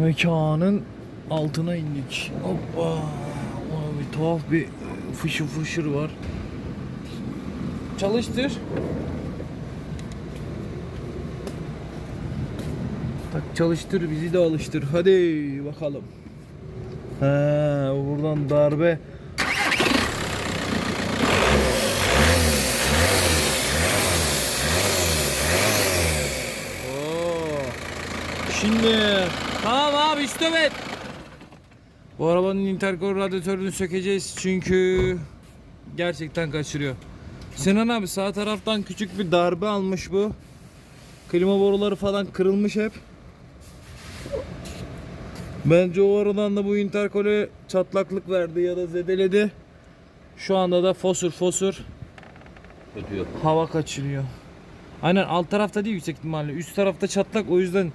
mekanın altına indik. Hoppa. Vay bir tuhaf bir fışır fışır var. Çalıştır. Tak çalıştır bizi de alıştır. Hadi bakalım. He, buradan darbe. Şimdi tamam abi stop et. Bu arabanın interkol radyatörünü sökeceğiz çünkü gerçekten kaçırıyor. Sinan abi sağ taraftan küçük bir darbe almış bu. Klima boruları falan kırılmış hep. Bence o aradan da bu interkole çatlaklık verdi ya da zedeledi. Şu anda da fosur fosur Ötüyor. hava kaçırıyor. Aynen alt tarafta değil yüksek ihtimalle. Üst tarafta çatlak o yüzden